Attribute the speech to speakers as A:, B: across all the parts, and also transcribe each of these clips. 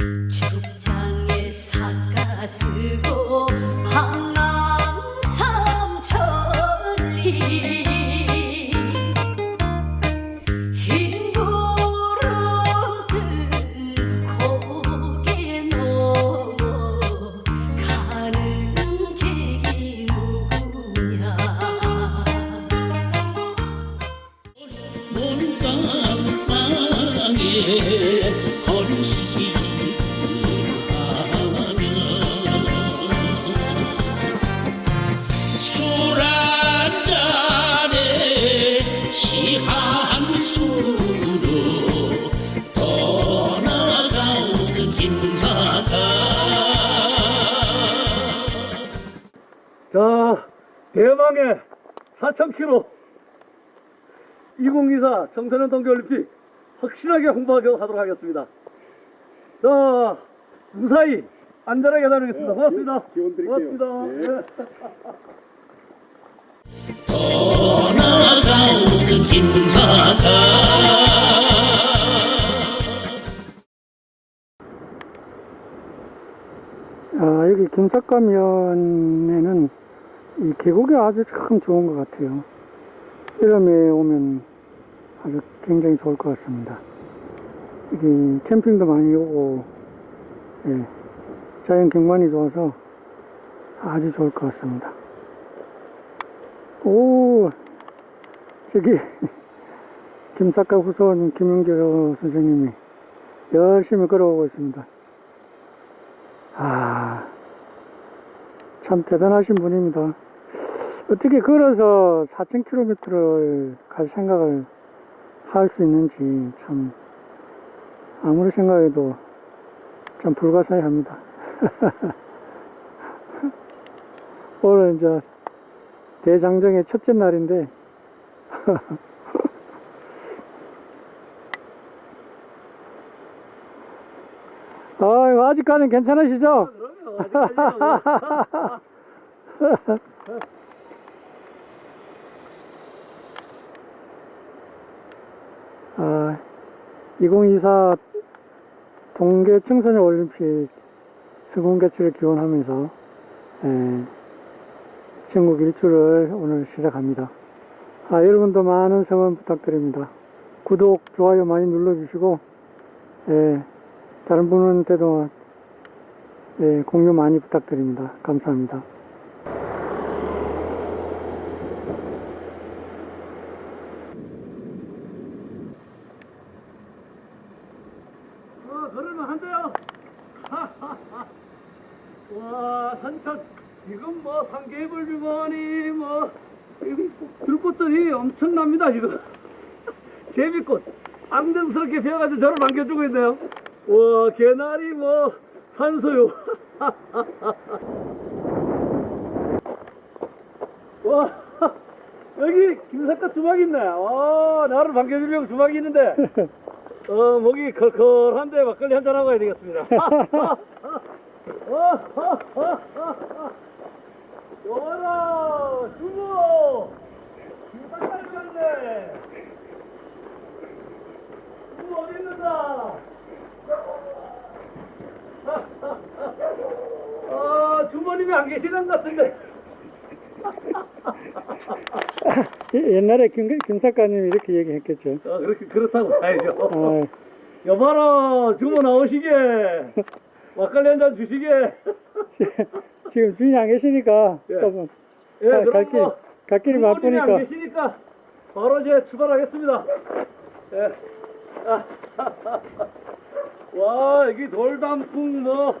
A: 축장에 삿가 쓰고
B: 4,000km 2024 청소년 동계올림픽 확실하게 홍보하도록 하겠습니다. 자, 무사히 안전하게 다니겠습니다. 고맙습니다. 고맙습니다. 네.
C: 떠나가는 김사가
D: 아, 여기 김삿가면에는 이 계곡이 아주 참 좋은 것 같아요. 여름에 오면 아주 굉장히 좋을 것 같습니다. 여기 캠핑도 많이 오고, 예, 자연 경관이 좋아서 아주 좋을 것 같습니다. 오, 저기, 김삿가 후손 김은교 선생님이 열심히 걸어오고 있습니다. 아, 참 대단하신 분입니다. 어떻게 걸어서 4,000km를 갈 생각을 할 수 있는지 참 아무리 생각해도 참 불가사의합니다. 오늘 이제 대장정의 첫째 날인데 아, 아직까지는 괜찮으시죠?
B: 그럼요. 아직까지요.
D: 아, 2024 동계 청소년 올림픽 성공 개최를 기원하면서 에, 전국 일주를 오늘 시작합니다. 아, 여러분도 많은 성원 부탁드립니다. 구독, 좋아요 많이 눌러주시고 에, 다른 분한테도 예, 공유 많이 부탁드립니다. 감사합니다.
B: 어, 걸으면 한대요. 와, 산천. 지금 뭐 삼계불주머니 뭐 여기 들꽃들이 엄청납니다 지금. 제비꽃 앙증스럽게 피어가지고 저를 반겨주고 있네요. 와, 개나리 뭐 산소요. 와, 여기 김삿갓 주막이 있네. 와, 나를 반겨주려고 주막이 있는데. 어, 목이 컬컬한데 막걸리 한잔 하고 가야 되겠습니다. 여라, 주모! 김밥까지 갔네! 주모 어디 있는가? 아, 주모님이 안 계시는 것 같은데.
D: 예, 옛날에 김, 김 작가님이 이렇게 얘기했겠죠.
B: 아, 그렇게, 그렇다고 봐야죠.
D: 아,
B: 여봐라, 주모 나오시게. 막걸리 한 잔 주시게.
D: 지금 주인이 안 계시니까
B: 예.
D: 조금
B: 예,
D: 갈-
B: 그럼
D: 갈 길,
B: 뭐
D: 갈 길이
B: 부모님이 안
D: 바쁘니까
B: 계시니까 바로 이제 출발하겠습니다. 예. 아, 와 여기 돌단풍 뭐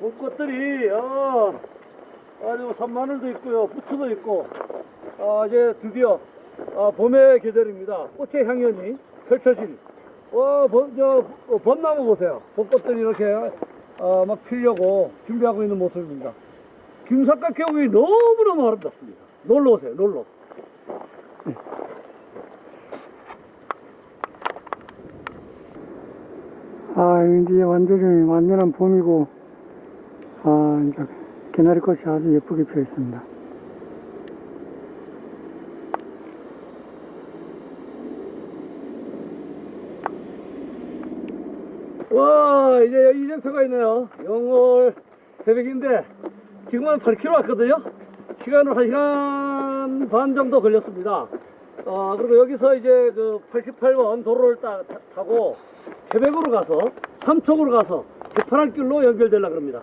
B: 벚꽃들이 어, 아주 산마늘도 있고요, 부추도 있고 아, 이제 드디어 아, 봄의 계절입니다. 꽃의 향연이 펼쳐진 와, 번, 저, 어, 벚나무 보세요. 벚꽃들이 이렇게 어, 막 피려고 준비하고 있는 모습입니다. 김삿갓 계곡이 너무너무 아름답습니다. 놀러 오세요, 놀러.
D: 아 이제 완전히 완전한 봄이고 아 이제 개나리꽃이 아주 예쁘게 피어 있습니다.
B: 와 이제 이정표가 있네요. 영월 새벽인데 지금은 8km 왔거든요. 시간은 1시간 반 정도 걸렸습니다. 어, 그리고 여기서 이제 그 88번 도로를 따, 타- 타고 태백으로 가서 삼척으로 가서 개파란 길로 연결되려 그럽니다.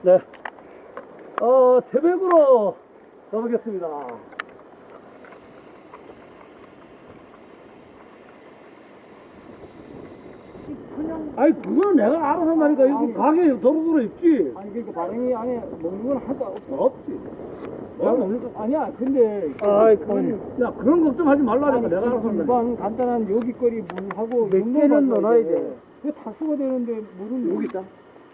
B: 네. 어, 태백으로 가보겠습니다 아니 그건 내가 알아서 한다니까 여기 가게 도로도로 있지.
E: 아니 그러니까 반응이 안에 먹는 건 하나도 없어.
B: 없지
E: 거 아니야. 근데
B: 아이 그건 야 그런 걱정하지 말라니까 내가 알아서 한다니까.
E: 일반 간단한 여기거리 물하고
B: 몇 개는 넣어놔야 돼.
E: 그게 다수가 되는데 물은
B: 여기 있다.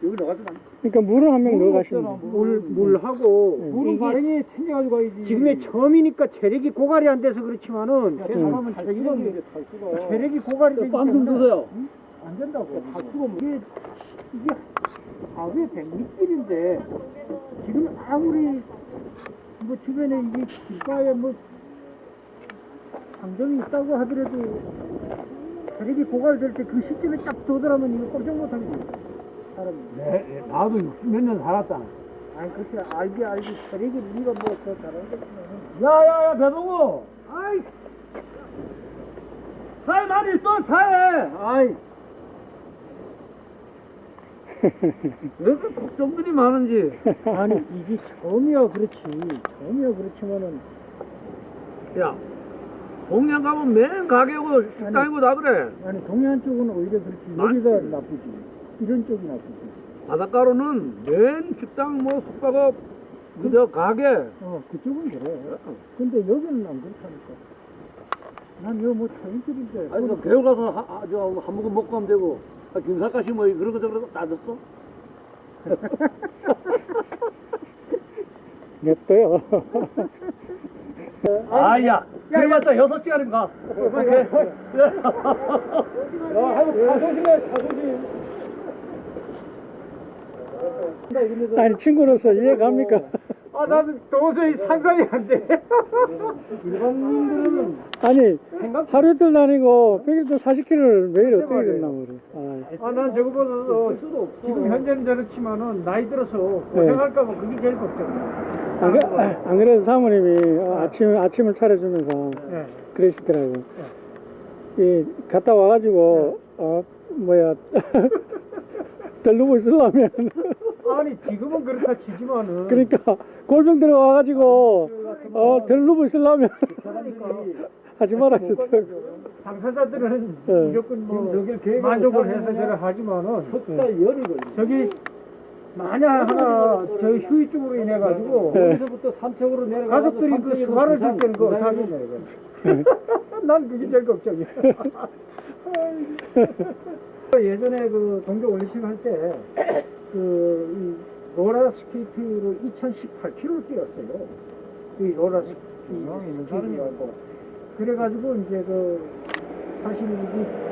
B: 여기 넣어가지고
D: 그러니까 물을 한 명 넣어가시면.
E: 물
F: 물하고.
E: 물은
F: 이게
E: 반응이 챙겨가지고 가야지.
F: 지금의 처음이니까 체력이 고갈이 안 돼서 그렇지만은
E: 탈수가.
F: 체력이 고갈이 되기
B: 빵좀 드세요
E: 안 된다고. 탈수가 뭐 이게 이게 하루에 100리길인데 지금 아무리 뭐 주변에 이게 길가에 뭐 강점이 있다고 하더라도 체력이 고갈될 때 그 시점에 딱 도달하면 이거 꼼짝 못하겠지. 사람이.
B: 네, 나도 몇 년 살았다
E: 아니 글쎄 알기 알기 체력이 네가 뭐더 잘하는 거지만은
B: 야야야 배동우 아이 차에 많이 있어 차에 아이 왜 이렇게 걱정들이 많은지.
E: 아니 이게 처음이야 그렇지. 처음이야 그렇지만은.
B: 야 동양 가면 맨 가게고 식당이고 다 그래.
E: 아니 동해안 쪽은 오히려 그렇지. 여기가 나쁘지. 이런 쪽이 나쁘지.
B: 바닷가로는 맨 식당 뭐 숙박업 그저 가게.
E: 어 그쪽은 그래. 근데 여기는 안 그렇다니까. 난 여기 뭐 차인길인데
B: 아니 그 개울 가서 하, 아, 저 한몫은 먹고 하면 되고 아, 김사까시 뭐 그런 거 저런 거 따졌어?
D: 냅둬요.
B: 아야 그래봤자 여섯 시간이면 가 오케이
E: 야 하고 차 조심
D: 아니 친구로서 이해갑니까?
F: 아 나는 도저히 상상이 안 돼.
E: 일반인들은
D: 아니 하루 이틀 다니고 100일도 40km를 매일 어떻게 된다고 그래. 아,
F: 아난 저거보다 어, 지금 현재는 저렇지만은 나이 들어서 고생할까봐 그게 제일 걱정이야.
D: 안, 그, 안 그래도 사모님이 어, 아침, 아침을 차려주면서
F: 네.
D: 그러시더라고. 이, 갔다 와가지고, 어, 뭐야, 들르고 있으려면,
F: 아니 지금은 그렇다 치지만은
D: 그러니까, 골병 들어와가지고, 어, 들르고 있으려면, 하지 말아야 돼.
F: 당사자들은
D: 네.
F: 무조건 뭐 만족을 해서 저를 하지만은
B: 석달 열이 걸리
F: 저기 만약 하나 저 휴유증으로 인해 가지고
D: 네.
B: 여기서부터 삼척으로 내려가서
F: 가족들이 그 수발을 줄 때는 그거 다 난 그게 제일 걱정이야. 예전에 그 동계 올림픽 할때 그 로라 스케이트로 2018km를 뛰었어요. 이 로라 스케이트하고 그래가지고 이제 그 사실 이게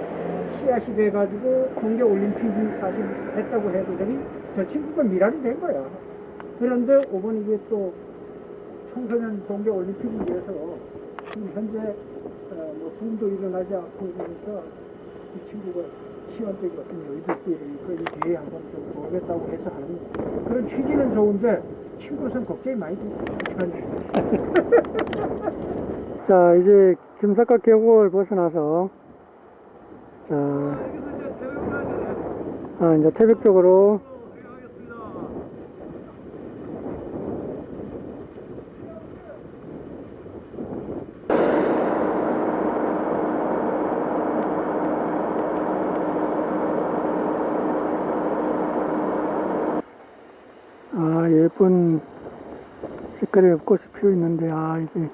F: 씨앗이 돼가지고 동계 올림픽이 사실 했다고 해도 저기 저 친구가 미랄이 된 거야. 그런데 이번 이게 또 청소년 동계 올림픽을 위해서 지금 현재 어, 뭐 붐도 일어나지 않고 그러니까 이 친구가 시원적인 어떤 그 뒤에 한번 좀 보겠다고 해서 하는 그런 취지는 좋은데 친구로서는 걱정이 많이 되죠.
D: 자, 이제 김삿갓 계곡을 벗어나서, 자, 아, 이제 태백 쪽으로, 아, 예쁜 색깔의 꽃이 피어 있는데, 아, 이게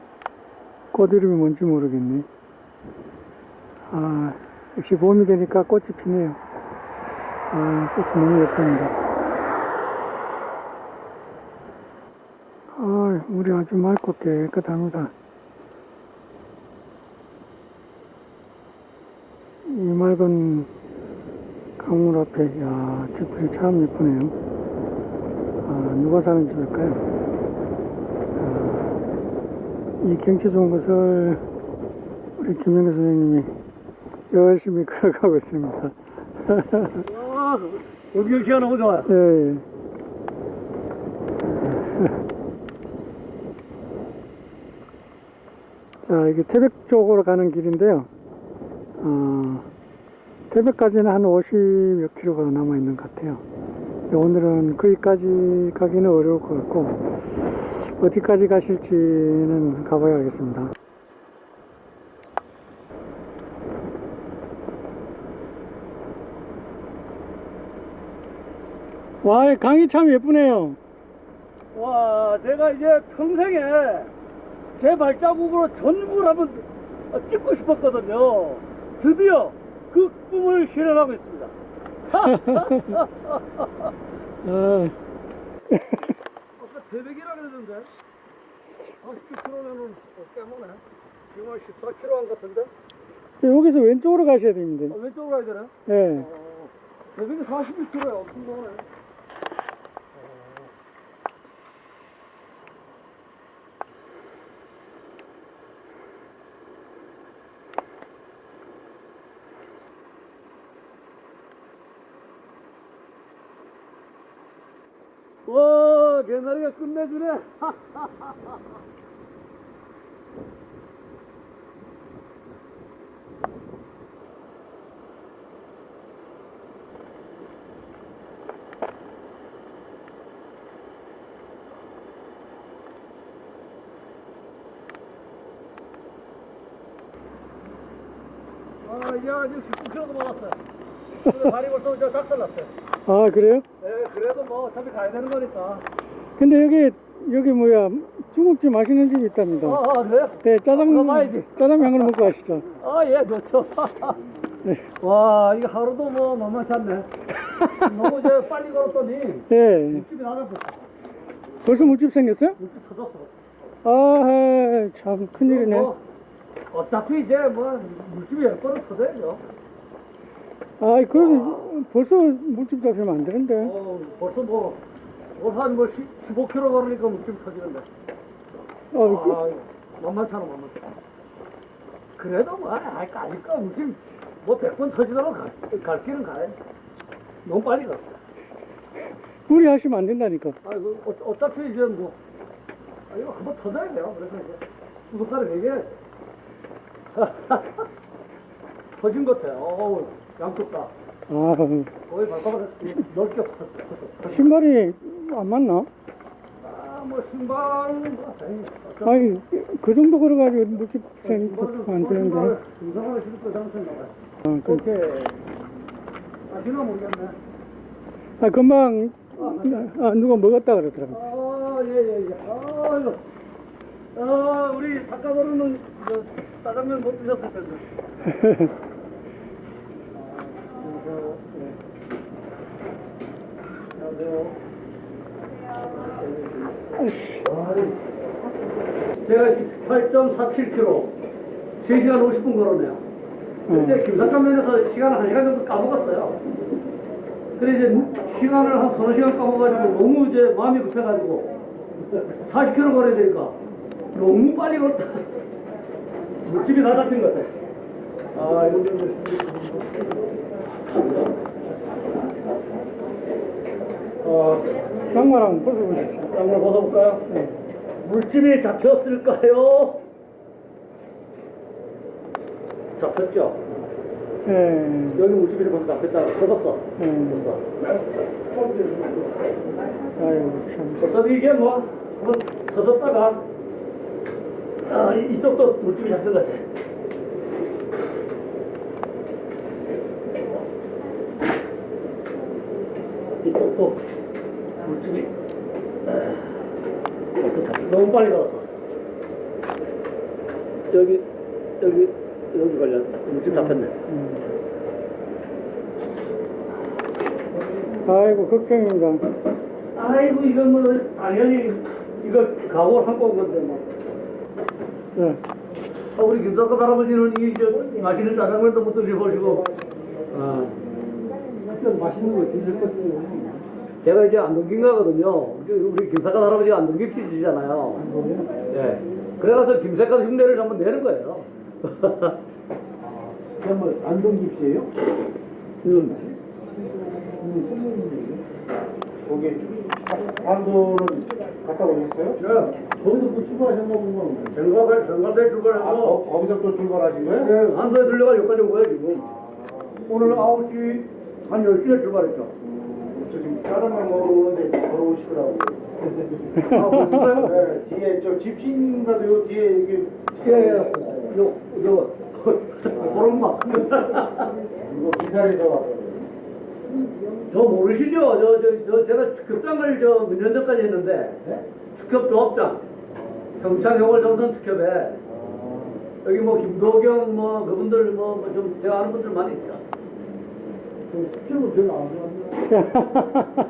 D: 꽃 이름이 뭔지 모르겠네. 아, 역시 봄이 되니까 꽃이 피네요. 아, 꽃이 너무 예쁩니다. 아, 물이 아주 맑고 깨끗합니다. 이 맑은 강물 앞에, 야, 집들이 참 예쁘네요. 아, 누가 사는 집일까요? 아, 이 경치 좋은 것을 우리 김영규 선생님이 열심히 걸어가고 있습니다.
B: 아 아, 여기 경치가 너무 좋아요.
D: 예, 예. 자, 이게 태백 쪽으로 가는 길인데요. 어, 태백까지는 한 50몇 킬로가 남아 있는 것 같아요. 오늘은 거기까지 가기는 어려울 것 같고, 어디까지 가실지는 가봐야 알겠습니다. 와, 강이 참 예쁘네요.
B: 와, 제가 이제 평생에 제 발자국으로 전국을 한번 찍고 싶었거든요. 드디어 그 꿈을 실현하고 있습니다.
D: 아,
B: 아까 대백이라 그랬는데 40km면은 깨모네. 지금 한 14km 한 같은데?
D: 여기서 왼쪽으로 가셔야 됩니다.
B: 아, 왼쪽으로 가야 되나?
D: 예.
B: 어, 대백이 41km야. 엄청 나오네. 와, 개나리가 끝내주네. 아, 이제 아직 19km도 멀었어요. 근데 발이 벌써 저 작살났어요.
D: 아, 그래요?
B: 네, 그래도 뭐 어차피 가야 되는 거니까.
D: 근데 여기, 여기 뭐야, 중국집 맛있는 집이 있답니다.
B: 아, 아 그래요?
D: 네, 짜장,
B: 가봐야지.
D: 짜장면을 먹고 가시죠.
B: 아, 예, 좋죠.
D: 네.
B: 와, 이거 하루도 뭐 만만치 않네. 너무 이제 빨리 걸었더니
D: 예.
B: 집이 나갔어.
D: 벌써 물집 생겼어요?
B: 물집 터졌어.
D: 아, 참, 큰일이네.
B: 뭐, 어차피 이제 뭐 물집이 열 번은 터져야죠.
D: 아, 그래도 벌써 물집 잡히면 안 되는데.
B: 어, 벌써 뭐, 한뭐 15km 걸으니까 물집 터지는데.
D: 아, 그-
B: 아, 만만치 않아. 그래도 뭐, 아이, 까니까 물집 뭐 100번 터지더라도 갈, 갈 길은 가야 너무 빨리 갔어.
D: 무리하시면 안 된다니까.
B: 아이고, 어, 어차피 이제 뭐, 아, 이거 한번 터져야 돼요. 그래서 이제, 구독자를 얘기해. 터진 것 같아. 어우, 양쪽 다.
D: 아,
B: 거의 발바닥에 넓게.
D: 신발이 안 맞나?
B: 아, 뭐, 신발은 뭐, 다행히.
D: 아니, 그 정도 걸어가지고 물집 생, 안 되는데.
B: 거 잘못했나 봐요.
D: 아, 그,
B: 오케이. 아시나 모르겠네.
D: 아, 금방, 아, 누가 먹었다 그러더라고.
B: 아, 예, 예, 예. 아, 이거. 아, 우리 작가들은 저 짜장면 못 드셨을 텐데. 안녕하세요. 네. 안녕하세요. 제가 18.47km, 3시간 50분 걸었네요. 그때 김사천면에서 시간을 1시간 정도 까먹었어요. 그래 이제 시간을 한 서너 시간 까먹어가지고 너무 이제 마음이 급해가지고 40km 걸어야 되니까 너무 빨리 걸었다. 물집이 다 잡힌 것 같아. 아, 이거 좀. 어,
D: 양말 한번 벗어보시죠.
B: 한번 벗어볼까요? 네. 물집이 잡혔을까요? 잡혔죠?
D: 예.
B: 여기 물집이 벌써 잡혔다. 접었어.
D: 예.
B: 접었어.
D: 아유, 참.
B: 어차피 이게 뭐, 한번 터졌다가, 아, 이- 이쪽도 물집이 잡힌 것 같아. 이쪽도 물집이, 아, 너무 빨리 걸었어. 여기, 여기, 여기 걸려. 물집 잡혔네.
D: 아이고, 걱정입니다.
B: 아이고, 이건 뭐, 당연히, 이거 하고 온 건데, 뭐.
D: 예.
B: 아, 우리 김사과 할아버지는 이, 저, 맛있는 짜장면도 못 드셔보시고, 아.
F: 맛있는 거 드실 것도
B: 제가 이제 안동김 가거든요. 우리 김사과 할아버지가 안동김 씨지잖아요. 예. 그래가서 김사과 흉내를 한번 내는 거예요.
F: 정말 안동 김치예요?
B: 음.
F: 거기 반도는 갔다 오셨어요?
B: 거기서 또 출발하셨나 정갑에
F: 아,
B: 출발해서
F: 거, 거기서 또 출발하신 거예요?
B: 예, 한도에 들려가 여기까지 온 거야 지금 오늘 9시 한 10시에 출발했죠
F: 먹으러 오는데 걸어오시더라고요.
B: 아 벌써요?
F: 네, 뒤에 저 집신가도 요 뒤에 여기
B: 예예 요, 요 보름마
F: 이거 기사에서 왔거든요.
B: 저 모르시죠? 저, 저, 저 제가 축협장을 저 몇 년 전까지 했는데 축협 조합장 경창용월 정선 축협에 여기 뭐 김도경 뭐 그분들 뭐 좀 제가 아는 분들 많이 있죠. 축협은 별로 안 좋아합니다.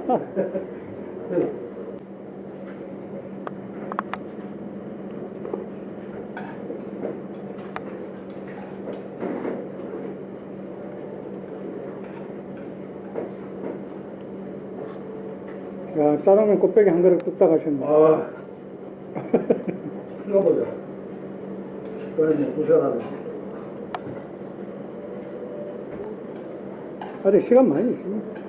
D: 야, 짜장면 꽃배기 한 그릇 뚝딱 하셨네.
B: 아, 이거 보자. 그러면 부셔가
D: 아직 시간 많이 있습니다.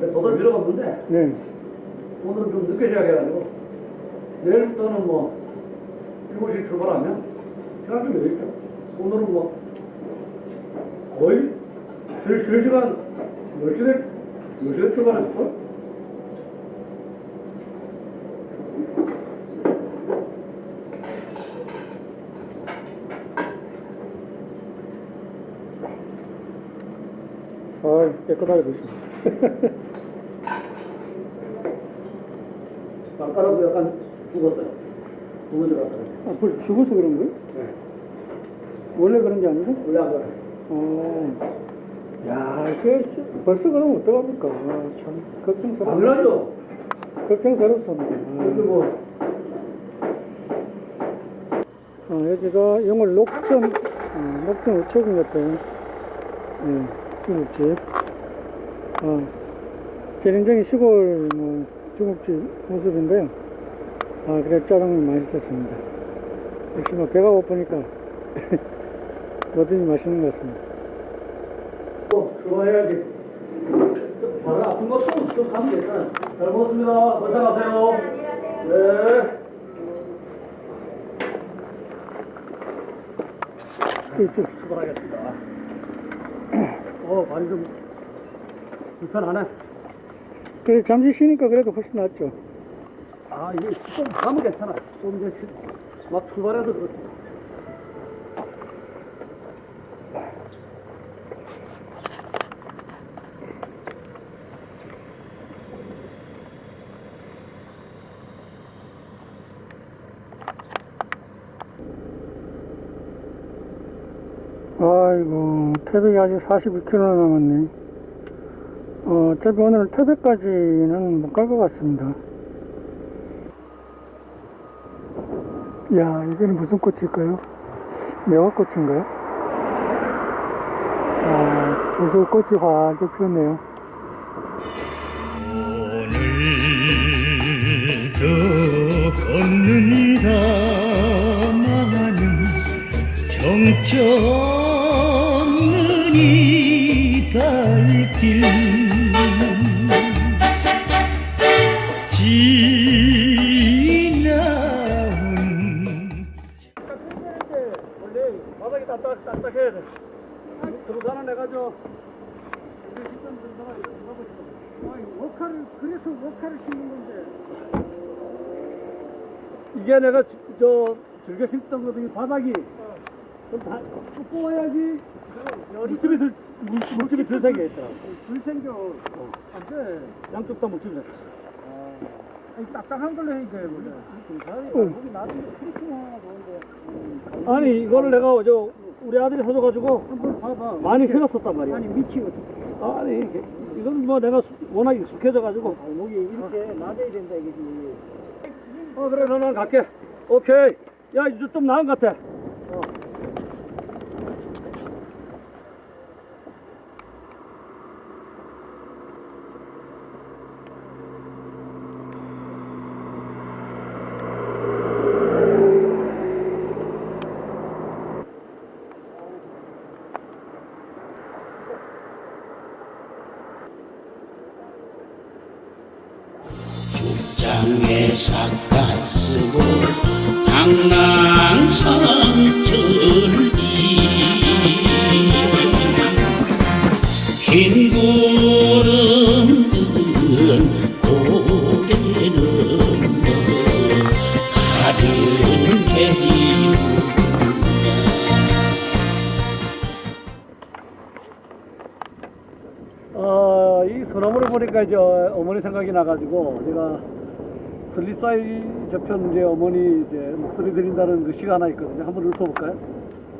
B: 저도 없는데
D: 네.
B: 오늘은 좀 늦게 시작해가지고 내일부터는 뭐 7시 출발하면 시간 좀 되겠죠. 오늘은 뭐 거의 실, 실시간 10시에 10시에 출발했을걸?
D: 아, 깨끗하게 드시네.
B: 아까라도 약간 죽었어요. 두번 들어갔어요.
D: 아, 벌써 죽어서 그런 거예요?
B: 네.
D: 원래 그런 게 아니고?
B: 원래 안 그래.
D: 어. 야, 씨, 벌써 그러면 어떡합니까? 아, 참, 걱정스럽,
B: 당연하죠.
D: 걱정스럽습니다.
B: 근데
D: 아,
B: 뭐
D: 어, 여기가 영월 녹전, 어, 녹전 우체국 옆에, 예, 중국집. 어, 재림정이 시골 뭐, 중국집 모습인데요. 아, 그래, 짜장면 맛있었습니다. 역시 뭐, 배가 고프니까, 뭐든지 맛있는 것 같습니다.
B: 또 좋아해야지. 바로 아픈 것도 좀 가면 되잖아. 잘 먹었습니다. 건강하세요. 네.
D: 이쪽.
B: 출발하겠습니다. 어, 많이 좀 불편하네.
D: 그래, 잠시 쉬니까 그래도 훨씬 낫죠.
B: 아, 이게 좀 가면 괜찮아. 좀 이제 쉬- 막 출발해서 그렇지.
D: 아이고, 태백이 아직 42km 남았네. 어, 어차피 오늘 태백까지는 못 갈 것 같습니다. 야, 이거는 무슨 꽃일까요? 매화꽃인가요? 아, 벌써 꽃이 활짝 피었네요.
G: 오늘도 걷는다 많은 정처 없는 이
B: 바닥이 딱딱, 딱딱해야 돼. 들어가는 애가 저,
F: 워카를 그래서 워카를 심는 건데.
B: 이게 내가 저, 저 즐겨 신던 거든요 바닥이 두꺼워야지 물집이 들 물, 물집이 들 생겨 있더라고.
F: 불 생겨. 안 돼.
B: 양쪽 다 물집이 생겼어
F: 아니 딱딱한 걸로 해야 돼. 원래 하나 좋은데.
B: 아니 이거를 내가 저 우리 아들이 사줘가지고
F: 한번 봐봐.
B: 많이 신었었단 말이야.
F: 아니 밑이 어떻게
B: 아니 이건 뭐 내가 수- 워낙 익숙해져가지고.
F: 목이 이렇게 낮아야 된다 이거지
B: 어 그래 나는 갈게. 오케이. 야 이제 좀 나은 것 같아.
C: 장
B: 나가지고 제가 슬리사이 저편 이제 어머니 이제 목소리 드린다는 그 시가 하나 있거든요. 한번 읊어볼까요?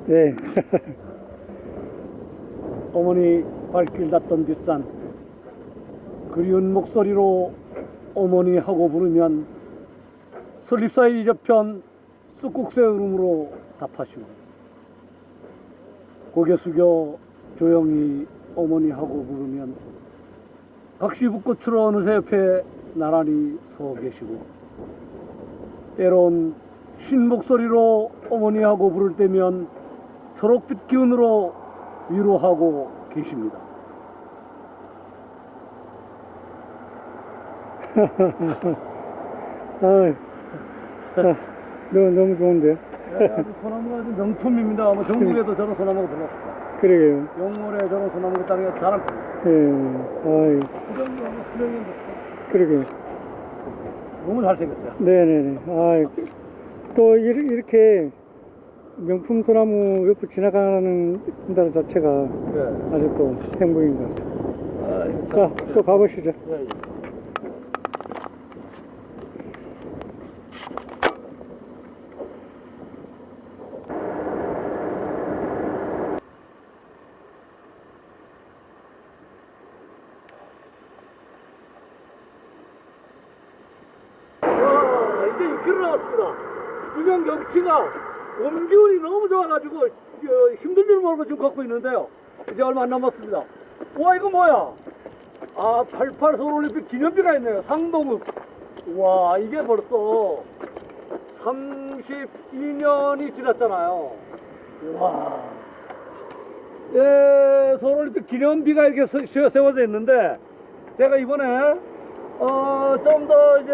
D: 네.
B: 어머니 발길 닿던 뒷산 그리운 목소리로 어머니 하고 부르면 설립사이 저편 쑥국새 울음으로 답하시고 고개 숙여 조용히 어머니 하고 부르면 각시붓꽃으로 어느새 옆에 나란히 서 계시고 때론 쉰 목소리로 어머니 하고 부를 때면 초록빛 기운으로 위로하고 계십니다.
D: 아, 아, 너무, 너무 좋은데요?
B: 아주 소나무가 아주 명품입니다. 아마 전국에도 저런 소나무가 별로 없을까.
D: 그러게요.
B: 영월에 저런 소나무가 땅에 자랑.
D: 예, 아이, 그러게요.
B: 너무 잘생겼어요.
D: 네네네. 아, 또 이렇게 명품 소나무 옆을 지나가는 자체가
B: 네.
D: 아주 또 행복인 것 같아요.
B: 아,
D: 자, 또 가보시죠.
B: 예, 예. 와, 이제 6km 나왔습니다. 주변 경치가 봄기운이 너무 좋아 가지고 저, 힘들 줄 모르고 지금 걷고 있는데요. 이제 얼마 안 남았습니다. 와, 이거 뭐야? 아, 88 서울올림픽 기념비가 있네요. 상동읍. 와, 이게 벌써 32년이 지났잖아요. 와. 예, 서울올림픽 기념비가 이렇게 세워져 있는데, 제가 이번에, 어, 좀 더 이제,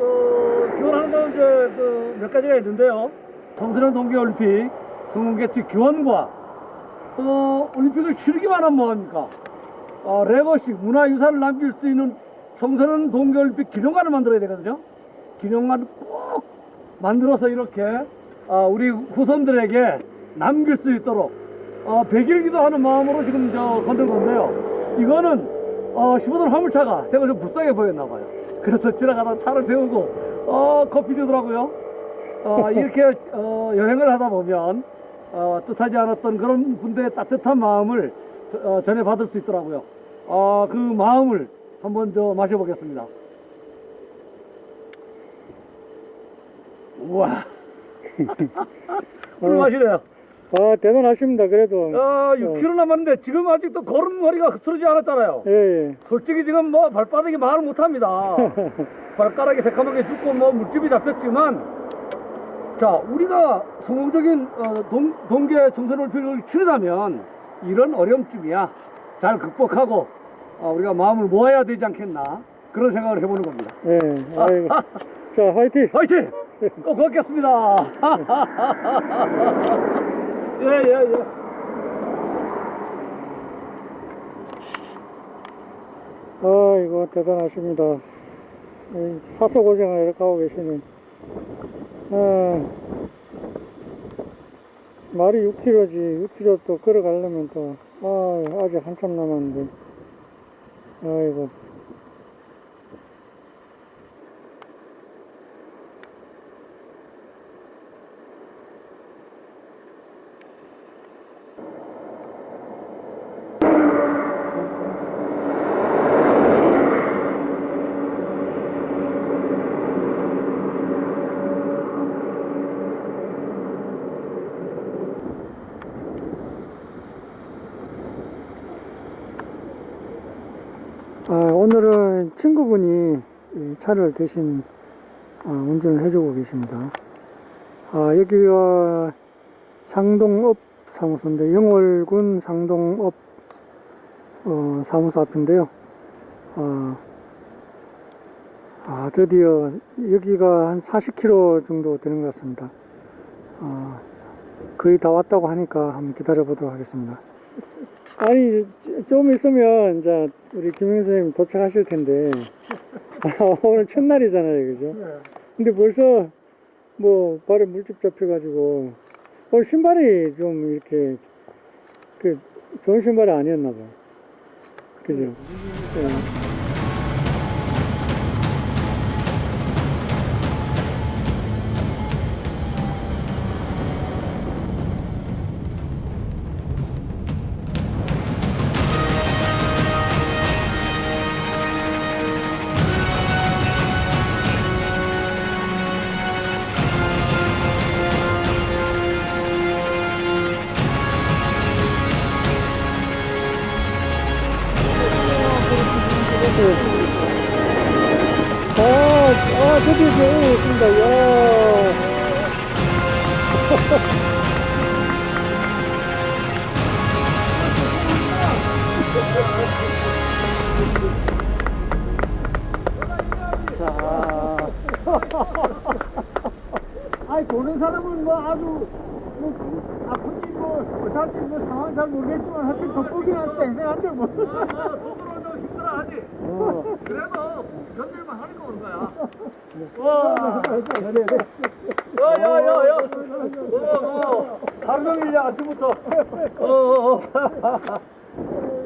B: 어, 기원하는 건 이제, 그, 몇 가지가 있는데요. 청소년 동계올림픽 성공개최 기원과, 또, 올림픽을 치르기만 하면 뭐합니까? 어, 레거시 문화유산을 남길 수 있는 청소년 동계올림픽 기념관을 만들어야 되거든요. 기념관 꼭 만들어서 이렇게 어, 우리 후손들에게 남길 수 있도록 어, 백일기도 하는 마음으로 지금 저 건든 건데요. 이거는 어, 15톤 화물차가 제가 좀 불쌍해 보였나 봐요. 그래서 지나가다 차를 세우고 어, 커피 주더라고요. 어, 이렇게 어, 여행을 하다 보면 어, 뜻하지 않았던 그런 분들의 따뜻한 마음을 어, 전해받을 수 있더라고요. 어, 그 마음을 한번 더 마셔보겠습니다. 우와. 물 마시네요.
D: 아, 대단하십니다, 그래도.
B: 어, 6km 남았는데 지금 아직도 걸음머리가 흐트러지지 않았잖아요.
D: 예, 예.
B: 솔직히 지금 뭐 발바닥이 말을 못합니다. 발가락이 새까맣게 죽고 뭐 물집이 잡혔지만 자 우리가 성공적인 어, 동, 동계 청소년올림픽을 치르려면 이런 어려움쯤이야 잘 극복하고 어, 우리가 마음을 모아야 되지 않겠나 그런 생각을 해보는 겁니다.
D: 예, 아이고. 자, 화이팅!
B: 화이팅! 꼭 걷겠습니다. 예, 예, 예.
D: 아이고, 대단하십니다. 이 사서 고생을 이렇게 하고 계시니. 아, 말이 6km지. 6km 또 걸어가려면 또, 아, 아직 한참 남았는데. 아이고. 아, 친구분이 이 차를 대신 아, 운전을 해주고 계십니다. 아, 여기가 상동읍 사무소인데, 영월군 상동읍 어, 사무소 앞인데요. 아, 아, 드디어 여기가 한 40km 정도 되는 것 같습니다. 아, 거의 다 왔다고 하니까 한번 기다려 보도록 하겠습니다. 아니, 조- 좀 있으면 이제 우리 김영 선생님 도착하실 텐데, 오늘 첫날이잖아요, 그죠? 근데 벌써 뭐 발에 물집 잡혀가지고, 오늘 신발이 좀 이렇게, 그, 좋은 신발이 아니었나 봐. 그죠? 네. 아니
E: 보는 사람은 뭐 아주 뭐 아픈지 뭐 어떨지 뭐 상황 잘 모르겠지만 하여튼 돋보기는 쌩쌩한데 뭐.
B: 속으로 좀 힘들어하지. 그래도 견딜만 하니까 오는 거야. 와. 야야야야. 어, 하루 종일 아침부터. 어, 어, 어.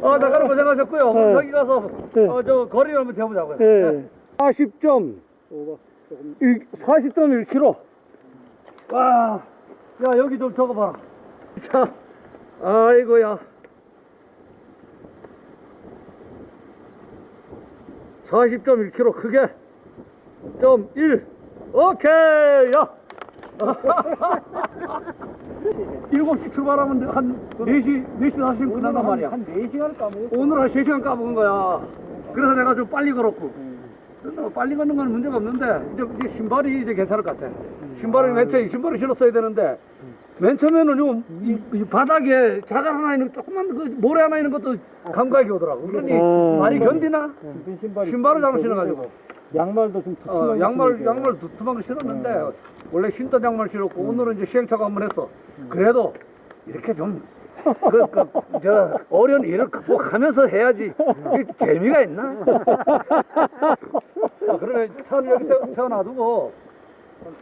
B: 어, 나가는 고생하셨고요.
D: 네.
B: 여기 가서
D: 네.
B: 어, 저 거리 한번 재보자고요.
D: 예.
B: 40점 40.1km. 와, 야 여기 좀 적어봐라. 자, 아이고야. 40.1km 크게 점 1. 오케이. 야. 7시 출발하면 한 4시, 4시 40분 끝난단 말이야.
E: 한 4시간 까먹었어.
B: 오늘 한 3시간 까먹은 거야. 그래서 내가 좀 빨리 걸었고. 근데 뭐 빨리 걷는 건 문제가 없는데, 이제, 이제 신발이 이제 괜찮을 것 같아. 신발을 맨 처음에 이 신발을 신었어야 되는데, 맨 처음에는 요, 이, 이 바닥에 자갈 하나 있는, 조그만 그 모래 하나 있는 것도 감각이 오더라고. 그러니
D: 아.
B: 많이 견디나?
E: 신발이
B: 신발을 잘못 신어가지고.
E: 양말도 좀
B: 어,
E: 두툼하게
B: 양말,
E: 돼요.
B: 양말 두툼한 거 신었는데, 원래 신던 양말 신었고, 오늘은 이제 시행착오 한번 했어. 그래도, 이렇게 좀, 그, 그, 저, 어려운 일을 극복하면서 해야지. 그게 재미가 있나? 자, 그러면 차를 여기 세워, 세워놔두고,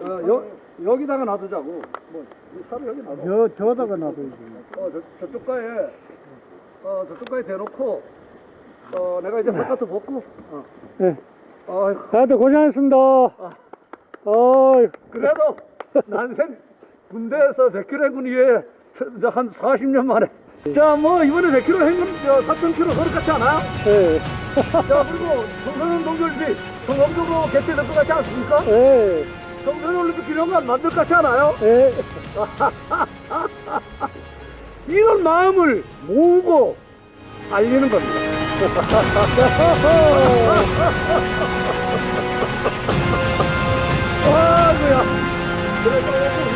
B: 어, 여, 여기다가 놔두자고. 뭐, 이 차를 여기 놔둬.
E: 저, 저다가 놔둬야지.
B: 어, 저, 저쪽 가에, 어, 저쪽 가에 대놓고, 어, 내가 이제 바깥도 벗고, 어.
D: 네.
B: 아이고.
D: 다들 고생하셨습니다. 어이,
B: 그래도 난생 군대에서 100km 행군 이후에 저- 저한 40년 만에 자 뭐 이번에 100km 행군 저 4,000km 그럴 것 같지 않아?
D: 예,
B: 자 그리고 청소년 동결비 성범적으로 개최될 것 같지 않습니까?
D: 예,
B: 청소년 올림픽 기념관 만들 것 같지 않아요?
D: 예.
B: 이런 마음을 모으고 알리는 겁니다 아이고야 그래서